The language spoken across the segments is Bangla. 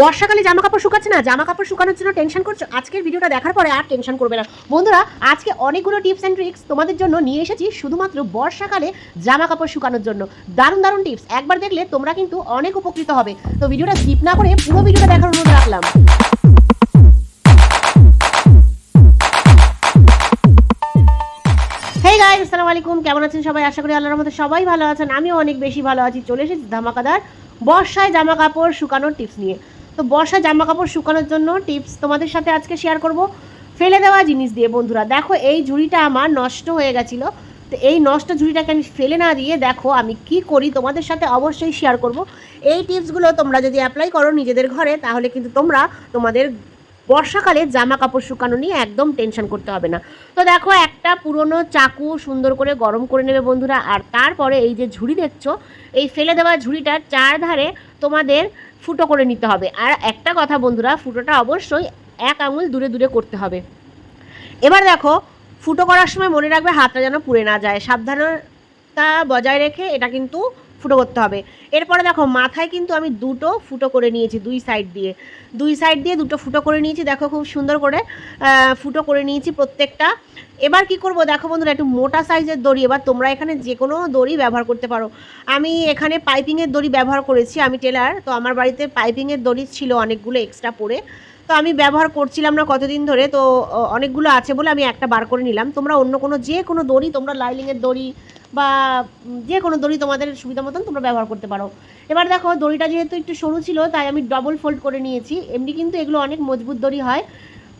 বর্ষাকালে জামা কাপড় শুকাচ্ছে না জামা কাপড় শুকানোর জন্য টেনশন করছ? আজকের ভিডিওটা দেখার পরে আর টেনশন করবে না। বন্ধুরা, আজকে অনেকগুলো টিপস অ্যান্ড ট্রিক্স তোমাদের জন্য নিয়ে এসেছি শুধুমাত্র বর্ষাকালে জামা কাপড় শুকানোর জন্য। দারুণ দারুণ টিপস একবার দেখলে তোমরা কিন্তু অনেক উপকৃত হবে। তো ভিডিওটা স্কিপ না করে পুরো ভিডিওটা দেখার অনুরোধ রাখলাম। আসসালামু আলাইকুম। কেমন আছেন সবাই? আশা করি আল্লাহর মধ্যে সবাই ভালো আছেন। আমিও অনেক বেশি ভালো আছি। চলে এসেছি ধামাকাদার বর্ষায় জামা কাপড় শুকানোর টিপস নিয়ে। তো বর্ষায় জামা কাপড় শুকানোর জন্য টিপস তোমাদের সাথে আজকে শেয়ার করব। ফেলে দেওয়া জিনিস দিয়ে বন্ধুরা, দেখো এই ঝুড়িটা আমার নষ্ট হয়ে গেছিল। তো এই নষ্ট ঝুড়িটাকে আমি ফেলে না দিয়ে দেখো আমি কি করি তোমাদের সাথে অবশ্যই শেয়ার করব। এই টিপসগুলো তোমরা যদি অ্যাপ্লাই করো নিজেদের ঘরে, তাহলে কিন্তু তোমরা তোমাদের বর্ষাকালে জামা কাপড় শুকানো নিয়ে একদম টেনশন করতে হবে না। তো দেখো একটা পুরনো চাকু সুন্দর করে গরম করে নেবে বন্ধুরা, আর তারপরে এই যে ঝুড়ি দেখছ, এই ফেলে দেওয়া ঝুড়িটার চারধারে তোমাদের ফুটো করে নিতে হবে। আর একটা কথা বন্ধুরা, ফুটোটা অবশ্যই এক আঙুল দূরে দূরে করতে হবে। এবার দেখো, ফুটো করার সময় মনে রাখবে হাতটা যেন পুড়ে না যায়। সাবধানতা বজায় রেখে এটা কিন্তু ফুটো করতে হবে। এরপরে দেখো, মাথায় কিন্তু আমি দুটো ফুটো করে নিয়েছি দুই সাইড দিয়ে। দুই সাইড দিয়ে দুটো ফুটো করে নিয়েছি, দেখো খুব সুন্দর করে ফুটো করে নিয়েছি প্রত্যেকটা। এবার কি করব, দেখো বন্ধুরা, একটু মোটা সাইজের দড়ি। এবার তোমরা এখানে যে কোনো দড়ি ব্যবহার করতে পারো। আমি এখানে পাইপিংয়ের দড়ি ব্যবহার করেছি, আমি টেলার তো আমার বাড়িতে পাইপিংয়ের দড়ি ছিল অনেকগুলো এক্সট্রা পরে। তো আমি ব্যবহার করছিলাম না কতদিন ধরে, তো অনেকগুলো আছে বলে আমি একটা বার করে নিলাম। তোমরা অন্য কোনো যে কোনো দড়ি, তোমরা লাইলিংয়ের দড়ি বা যে কোনো দড়ি তোমাদের সুবিধা মতন তোমরা ব্যবহার করতে পারো। এবার দেখো, দড়িটা যেহেতু একটু সরু ছিল, তাই আমি ডবল ফোল্ড করে নিয়েছি। এমনি কিন্তু এগুলো অনেক মজবুত দড়ি হয়।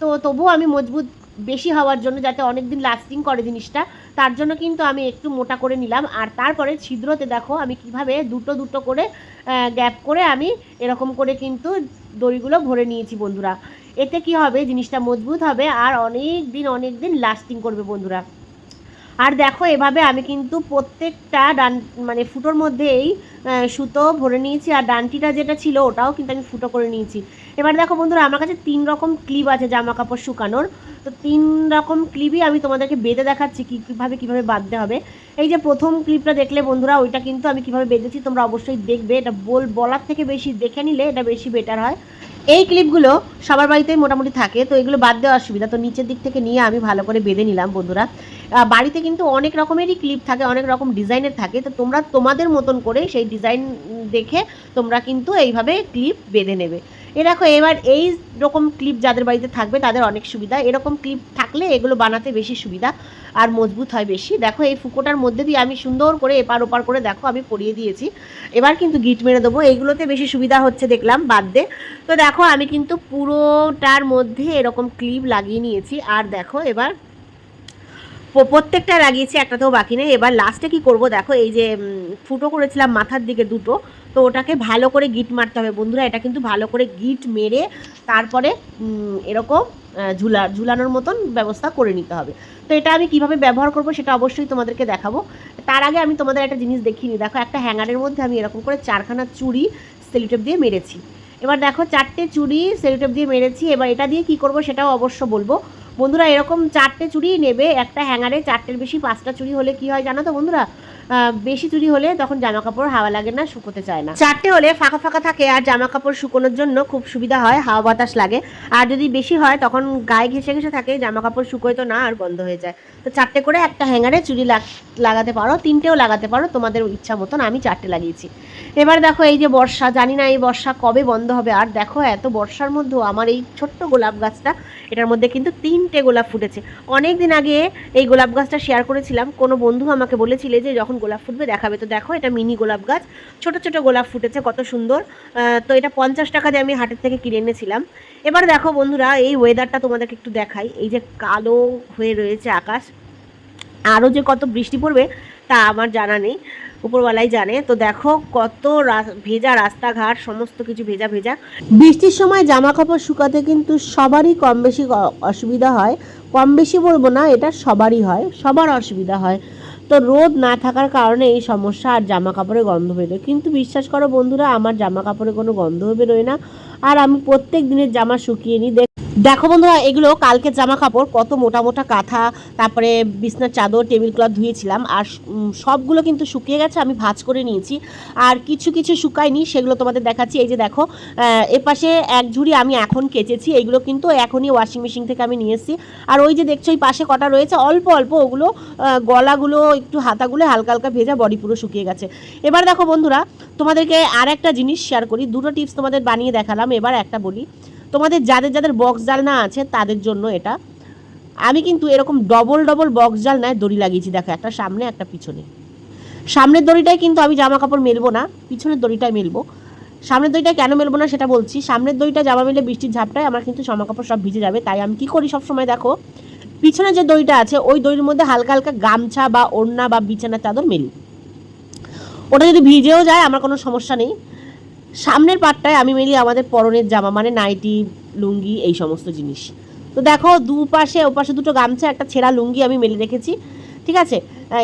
তো তবুও আমি মজবুত বেশি হওয়ার জন্য, যাতে অনেক দিন লাস্টিং করে জিনিসটা, তার জন্য কিন্তু আমি একটু মোটা করে নিলাম। আর তারপরে ছিদ্রতে দেখো, আমি কীভাবে দুটো দুটো করে গ্যাপ করে আমি এরকম করে কিন্তু দড়িগুলো ভরে নিয়েছি বন্ধুরা। এতে কি হবে, জিনিসটা মজবুত হবে, আর অনেক দিন অনেক দিন লাস্টিং করবে বন্ধুরা। আর দেখো এভাবে আমি কিন্তু প্রত্যেকটা ডান মানে ফুটোর মধ্যেই আহ, সুতো ভরে নিয়েছি আর ডানটিটা যেটা ছিল ওটাও কিন্তু আমি ফুটো করে নিয়েছি। এবার দেখো বন্ধুরা আমার কাছে তিন রকম ক্লিপ আছে জামা কাপড় শুকানোর। তো তিন রকম ক্লিপই আমি তোমাদেরকে বেঁধে দেখাচ্ছি কী কীভাবে কীভাবে বাঁধতে হবে। এই যে প্রথম ক্লিপটা দেখলে বন্ধুরা ওইটা কিন্তু আমি কীভাবে বেঁধেছি তোমরা অবশ্যই দেখবে। এটা বল বলার থেকে বেশি দেখে নিলে এটা বেশি বেটার হয়। এই ক্লিপগুলো সবার বাড়িতেই মোটামুটি থাকে তো এগুলো বাদ দেওয়া অসুবিধা। তো নিচের দিক থেকে নিয়ে আমি ভালো করে বেঁধে নিলাম বন্ধুরা। বাড়িতে কিন্তু অনেক রকমেরই ক্লিপ থাকে, অনেক রকম ডিজাইনের থাকে। তো তোমরা তোমাদের মতন করে সেই ডিজাইন দেখে তোমরা কিন্তু এইভাবে ক্লিপ বেঁধে নেবে। এ দেখো, এবার এই রকম ক্লিপ যাদের বাড়িতে থাকবে, তাদের অনেক সুবিধা। এরকম ক্লিপ থাকলে এগুলো বানাতে বেশি সুবিধা আর মজবুত হয় বেশি। দেখো, এই ফুকোটার মধ্যে দিয়ে আমি সুন্দর করে এপার ওপার করে, দেখো, আমি পরিয়ে দিয়েছি। এবার কিন্তু গিট মেরে দেবো। এইগুলোতে বেশি সুবিধা হচ্ছে দেখলাম বাদ দে। তো দেখো, আমি কিন্তু পুরোটার মধ্যে এরকম ক্লিপ লাগিয়ে নিয়েছি। আর দেখো, এবার প্রত্যেকটা লাগিয়েছি, একটাতেও বাকি নেই। এবার লাস্টে কি করব দেখো, এই যে ফুটো করেছিলাম মাথার দিকে দুটো, তো ওটাকে ভালো করে গিট মারতে হবে। বন্ধুরা, এটা কিন্তু ভালো করে গিট মেরে তারপরে এরকম ঝুলা, ঝুলানোর মতন ব্যবস্থা করে নিতে হবে। তো এটা আমি কীভাবে ব্যবহার করব সেটা অবশ্যই তোমাদেরকে দেখাবো। তার আগে আমি তোমাদের একটা জিনিস দেখিয়ে নিই দেখো, একটা হ্যাঙ্গারের মধ্যে আমি এরকম করে চারখানা চুড়ি সেলিটেপ দিয়ে মেরেছি। এবার দেখো, চারটে চুড়ি সেলিটেপ দিয়ে মেরেছি। এবার এটা দিয়ে কি করব সেটাও অবশ্য বলব। বন্ধুরা, এরকম চারটে চুড়ি নেবে। একটা হ্যাঙ্গারে চারটের বেশি পাঁচটা চুড়ি হলে কি হয় জানো তো বন্ধুরা? বেশি চুড়ি হলে তখন জামা কাপড় হাওয়া লাগে না, শুকোতে চায় না। চারটে হলে ফাঁকা ফাঁকা থাকে আর জামা কাপড় শুকোনোর জন্য খুব সুবিধা হয়, হাওয়া বাতাস লাগে। আর যদি বেশি হয়, তখন গায়ে ঘেসে ঘেসে থাকে জামা কাপড় শুকোয় তো না, আর বন্ধ হয়ে যায়। তো চারটে করে একটা হ্যাঙ্গারে চুরি লাগ- লাগাতে পারো, তিনটেও লাগাতে পারো, তোমাদের ইচ্ছা মতন আমি চারটে লাগিয়েছি। এবার দেখো এই যে বর্ষা, জানি না এই বর্ষা কবে বন্ধ হবে, আর দেখো এত বর্ষার মধ্যেও আমার এই ছোট্ট গোলাপ গাছটা, এটার মধ্যে কিন্তু তিনটে গোলাপ ফুটেছে। অনেক দিন আগে এই গোলাপ গাছটা শেয়ার করেছিলাম, কোনো বন্ধু আমাকে বলেছিলে যে যখন গোলাপ ফুটবে, দেখাবে। তো দেখো, এটা মিনি গোলাপ গাছ। ছোট ছোট গোলাপ ফুটেছে, কত সুন্দর। তো এটা পঞ্চাশ টাকা দিয়ে আমি হাটের থেকে কিনে এনেছিলাম। এবার দেখো বন্ধুরা, এই ওয়েদারটা তোমাদেরকে একটু দেখাই। এই যে কালো হয়ে রয়েছে আকাশ, আরও যে কত বৃষ্টি পড়বে, তা আমার জানা নেই। উপরওয়ালাই জানে। তো দেখো, কত ভেজা রাস্তাঘাট, সমস্ত কিছু ভেজা ভেজা। বৃষ্টির সময় জামা কাপড় শুকাতে কিন্তু সবারই কম বেশি অসুবিধা হয়। কম বেশি বলব না, এটা সবারই হয়, সবার অসুবিধা হয়। তো রোদ না থাকার কারণে এই সমস্যা আর জামা কাপড়ে গন্ধ বেরোয় কিন্তু বিশ্বাস করো বন্ধুরা, আমার জামা কাপড়ে কোনো গন্ধ বেরোয় না। আর আমি প্রত্যেক দিনের জামা শুকিয়ে নিই। দেখ- বন্ধুরা, এগুলো কালকে জামা কাপড় কত মোটা মোটা কাঁথা, তারপরে বিছনার চাদর টেবিল ক্লথ ধুয়েছিলাম, আর সবগুলো কিন্তু শুকিয়ে গেছে, আমি ভাজ করে নিয়েছি, আর কিছু কিছু শুকায়নি, সেগুলো তোমাদের দেখাচ্ছি। এই যে দেখো এপাশে এক ঝুড়ি আমি এখন কেচেছি এইগুলো কিন্তু এখনই ওয়াশিং মেশিন থেকে আমি নিয়ে এসেছি। আর ওই যে দেখছ ওই পাশে কটা রয়েছে, অল্প অল্প ওগুলো গলাগুলো, একটু হাতাগুলো, হালকা হালকা ভেজা বডি পুরো শুকিয়ে গেছে। এবার দেখো বন্ধুরা, তোমাদেরকে আর একটা জিনিস শেয়ার করি, দুটো টিপস তোমাদের বানিয়ে দেখালাম, এবার একটা বলি। তোমাদের যাদের যাদের বক্স জালনা আছে, তাদের জন্য এটা। আমি কিন্তু এরকম ডবল ডবল বক্স জালনায় দড়ি লাগিয়েছি, দেখো, একটা সামনে, একটা পিছনে। সামনের দড়িটাই কিন্তু আমি জামা কাপড় মেলবো না, পিছনের দড়িটাই মেলবো। সামনের দড়িটা কেন মেলবো না সেটা বলছি, সামনের দড়িটা জামা মেলে বৃষ্টির ঝাপটায় আমার কিন্তু জামা কাপড় সব ভিজে যাবে, তাই আমি কি করি সব সময় দেখো, পিছনে যে দড়িটা আছে, ওই দড়ির মধ্যে হালকা হালকা গামছা বা ওড়না বা বিছানার চাদর মেলি। ওটা যদি ভিজেও যায়, আমার কোনো সমস্যা নেই। সামনের পাটটায় আমি মেলি আমাদের পরনের জামা মানে নাইটি, লুঙ্গি এই সমস্ত জিনিস। তো দেখো, দুপাশে, ওপাশে দুটো গামছা, একটা ছেঁড়া লুঙ্গি আমি মেলে রেখেছি, ঠিক আছে?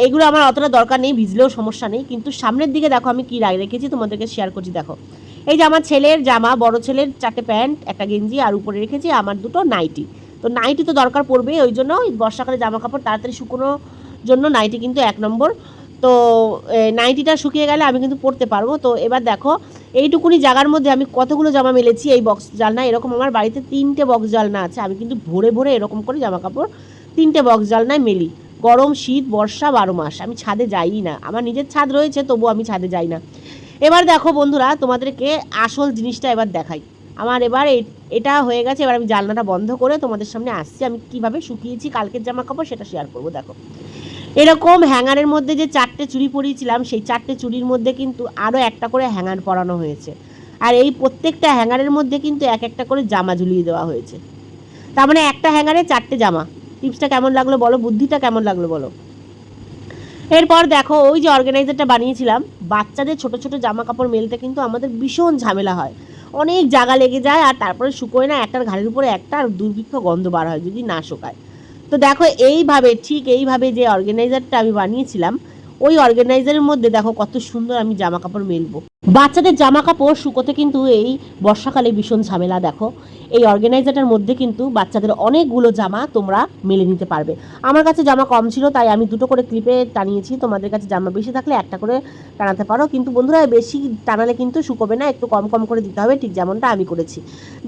এগুলো আমার অতটা দরকার নেই, ভিজলেও সমস্যা নেই, কিন্তু সামনের দিকে দেখো, আমি কী রায় রেখেছি তোমাদেরকে শেয়ার করছি, দেখো। এই যে আমার ছেলের জামা, বড় ছেলের চারটে প্যান্ট, একটা গেঞ্জি, আর উপরে রেখেছি আমার দুটো নাইটি। তো নাইটি তো দরকার পড়বে ওই জন্য বর্ষাকালে জামা কাপড় তাড়াতাড়ি শুকোনোর জন্য নাইটি কিন্তু এক নম্বর। তো নাইটিটা শুকিয়ে গেলে আমি কিন্তু পরতে পারব। তো এবার দেখো এইটুকুনি জায়গার মধ্যে আমি কতগুলো জামা মেলেছি এই বক্স জালনা। এরকম আমার বাড়িতে তিনটে বক্স জালনা আছে। আমি কিন্তু ভরে ভরে এরকম করে জামা কাপড় তিনটে বক্স জালনায় মেলি। গরম, শীত, বর্ষা, বারো মাস। আমি ছাদে যাই না। আমার নিজের ছাদ রয়েছে তবু আমি ছাদে যাই না। এবার দেখো বন্ধুরা, তোমাদেরকে আসল জিনিসটা এবার দেখাই। আমার এবার এটা হয়ে গেছে। এবার আমি জানলাটা বন্ধ করে তোমাদের সামনে আসছি। আমি কীভাবে শুকিয়েছি, কালকের জামা কাপড় সেটা শেয়ার করব, দেখো। এরকম হ্যাঙ্গারের মধ্যে যে চারটে চুড়ি পরিয়েছিলাম, সেই চারটে চুড়ির মধ্যে কিন্তু আরও একটা করে হ্যাঙ্গার পরানো হয়েছে। আর এই প্রত্যেকটা হ্যাঙ্গারের মধ্যে কিন্তু এক একটা করে জামা ঝুলিয়ে দেওয়া হয়েছে। তার মানে একটা হ্যাঙ্গারে চারটে জামা। টিপসটা কেমন লাগল বলো? বুদ্ধিটা কেমন লাগল বলো? এরপর দেখো, ওই যে অর্গানাইজারটা বানিয়েছিলাম, বাচ্চাদের ছোট ছোট জামা কাপড় মেলতে কিন্তু আমাদের ভীষণ ঝামেলা হয়। অনেক জায়গা লেগে যায় আর তারপরে শুকোয় না, একটার ঘাড়ের উপরে একটা আর দুর্ভিক্ষ গন্ধ বার হয় যদি না শুকায়। তো দেখো, এইভাবে, ঠিক এইভাবে যে অর্গানাইজারটা আমি বানিয়েছিলাম, ওই অর্গানাইজারের মধ্যে দেখো কত সুন্দর আমি জামা কাপড় মেলবো। বাচ্চাদের জামা কাপড় শুকোতে কিন্তু এই বর্ষাকালে ভীষণ ঝামেলা, দেখো। এই অর্গানাইজারটার মধ্যে কিন্তু বাচ্চাদের অনেকগুলো জামা তোমরা মেলে নিতে পারবে। আমার কাছে জামা কম ছিল, তাই আমি দুটো করে ক্লিপে টানিয়েছি। তোমাদের কাছে জামা বেশি থাকলে একটা করে টানাতে পারো। কিন্তু বন্ধুরা, বেশি টানালে কিন্তু শুকোবে না, একটু কম কম করে দিতে হবে। ঠিক যেমনটা আমি করেছি।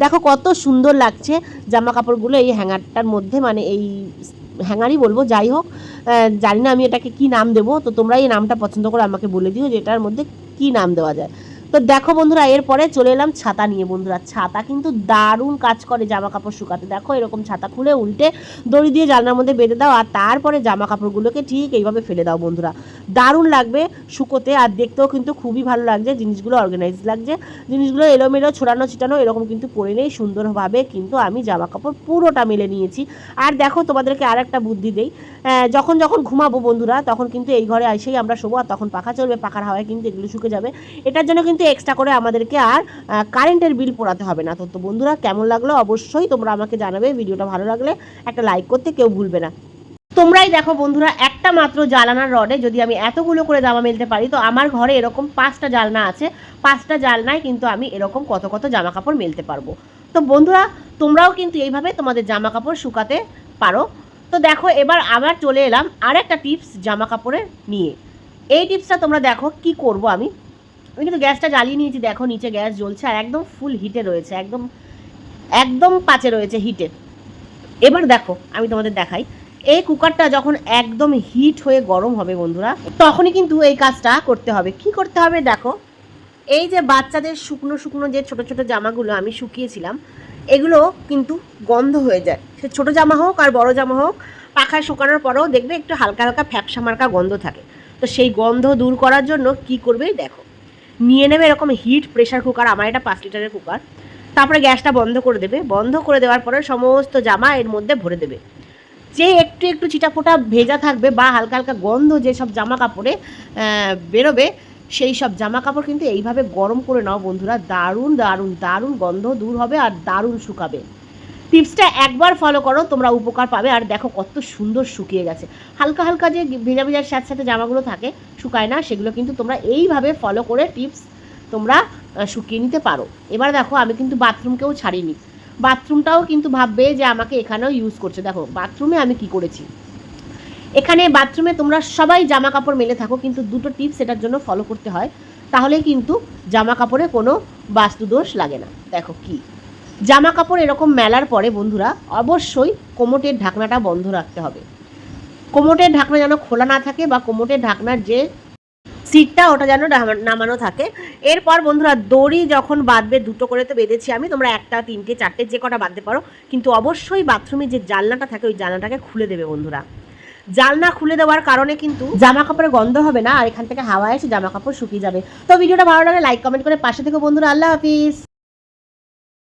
দেখো কত সুন্দর লাগছে জামা কাপড়গুলো এই হ্যাঙ্গারটার মধ্যে মানে এই হ্যাঙ্গারই বলব, যাই হোক। জানি না আমি এটাকে কি নাম দেবো। তো তোমরা এই নামটা পছন্দ করে আমাকে বলে দিও যে এটার মধ্যে কি নাম দেওয়া যায়? তো দেখো বন্ধুরা, এরপরে চলে এলাম ছাতা নিয়ে বন্ধুরা। ছাতা কিন্তু দারুণ কাজ করে জামা কাপড় শুকাতে। দেখো এরকম ছাতা খুলে উল্টে দড়ি দিয়ে জানলার মধ্যে বেঁধে দাও আর তারপরে জামা কাপড়গুলোকে ঠিক এইভাবে ফেলে দাও বন্ধুরা। দারুণ লাগবে শুকোতে আর দেখতেও কিন্তু খুবই ভালো লাগছে। জিনিসগুলো অর্গানাইজ লাগছে। জিনিসগুলো এলোমেলো, ছড়ানো, ছিটানো এরকম কিন্তু পরে নেই। সুন্দরভাবে কিন্তু আমি জামা কাপড় পুরোটা মেলে নিয়েছি। আর দেখো তোমাদেরকে আর একটা বুদ্ধি দেই। যখন যখন ঘুমাবো বন্ধুরা, তখন কিন্তু এই ঘরে এসেই আমরা শোবো আর তখন পাখা চলবে। পাখার হাওয়ায় কিন্তু এগুলো শুকে যাবে। এটার জন্য কিন্তু এক্সট্রা করে আমাদেরকে আর কারেন্টের বিল পোড়াতে হবে না। তো তো বন্ধুরা, কেমন লাগল? অবশ্যই তোমরা আমাকে জানাবে। ভিডিওটা ভালো লাগলে একটা লাইক করতে কেউ ভুলবে না। তোমরাই দেখো বন্ধুরা, একটা মাত্র জ্বালানার রডে যদি আমি এতগুলো করে জামা মেলতে পারি, তো আমার ঘরে এরকম পাঁচটা জালনা আছে। পাঁচটা জালনায় কিন্তু আমি এরকম কত কত জামা কাপড় মেলতে পারব। তো বন্ধুরা, তোমরাও কিন্তু এইভাবে তোমাদের জামা কাপড় শুকাতে পারো। তো দেখো, এবার আবার চলে এলাম আর একটা টিপস জামা কাপড়ের নিয়ে। এই টিপসটা তোমরা দেখো কি করব আমি। আমি কিন্তু গ্যাসটা জ্বালিয়ে নিয়েছি, দেখো নিচে গ্যাস জ্বলছে আর একদম ফুল হিটে রয়েছে, একদম একদম পাচে রয়েছে হিটে এবার দেখো, আমি তোমাদের দেখাই। এই কুকারটা যখন একদম হিট হয়ে গরম হবে বন্ধুরা, তখনই কিন্তু এই কাজটা করতে হবে। কি করতে হবে দেখো, এই যে বাচ্চাদের শুকনো শুকনো যে ছোট ছোট জামাগুলো আমি শুকিয়েছিলাম, এগুলো কিন্তু গন্ধ হয়ে যায়। সে ছোট জামা হোক আর বড় জামা হোক, পাখায় শুকানোর পরেও দেখবে একটু হালকা হালকা ফ্যাপসা মার্কা গন্ধ থাকে। তো সেই গন্ধ দূর করার জন্য কি করবে দেখো নিয়ে নেবে এরকম হিট প্রেশার কুকার আমার এটা পাঁচ লিটারের কুকার তারপরে গ্যাসটা বন্ধ করে দেবে। বন্ধ করে দেওয়ার পরে সমস্ত জামা এর মধ্যে ভরে দেবে। যে একটু একটু চিটাফোটা ভেজা থাকবে বা হালকা হালকা গন্ধ যেসব জামা কাপড়ে বেরোবে, সেই সব জামা কাপড় কিন্তু এইভাবে গরম করে নাও বন্ধুরা। দারুণ দারুণ দারুণ গন্ধ দূর হবে আর দারুণ শুকাবে। টিপসটা একবার ফলো করো, তোমরা উপকার পাবে। আর দেখো কত সুন্দর শুকিয়ে গেছে। হালকা হালকা যে ভেজা ভেজার সাথে সাথে জামাগুলো থাকে, শুকায় না, সেগুলো কিন্তু তোমরা এইভাবে ফলো করে টিপস তোমরা শুকিয়ে নিতে পারো। এবার দেখো, আমি কিন্তু বাথরুমকেও ছাড়িনি। বাথরুমটাও কিন্তু ভাববে যে আমাকে এখানেও ইউজ করছে। দেখো, বাথরুমে আমি কি করেছি? এখানে বাথরুমে তোমরা সবাই জামা কাপড় মেলে থাকো, কিন্তু দুটো টিপস এটার জন্য ফলো করতে হয়। তাহলে কিন্তু জামা কাপড়ে কোনো বাস্তুদোষ লাগে না। দেখো কি জামা কাপড় এরকম মেলার পরে, বন্ধুরা, অবশ্যই কোমোটের ঢাকনাটা বন্ধ রাখতে হবে। কোমোটের ঢাকনা যেন খোলা না থাকে বা কোমোটের ঢাকনার যে সিটটা, ওটা যেন নামা- নামানো থাকে। এরপর, বন্ধুরা, দড়ি যখন বাঁধবে, দুটো করে তো বেঁধেছি আমি, তোমরা একটা, তিনটে, চারটে, যে কটা বাঁধতে পারো। কিন্তু অবশ্যই বাথরুমে যে জানলাটা থাকে, ওই জানলাটাকে খুলে দেবে, বন্ধুরা। জানলা খুলে দেওয়ার কারণে কিন্তু জামা কাপড়ে গন্ধ হবে না, আর এখান থেকে হাওয়া এসে জামা কাপড় শুকিয়ে যাবে। তো ভিডিওটা ভালো লাগলে লাইক, কমেন্ট করে পাশে থেকে, বন্ধুরা। আল্লাহ হাফিজ।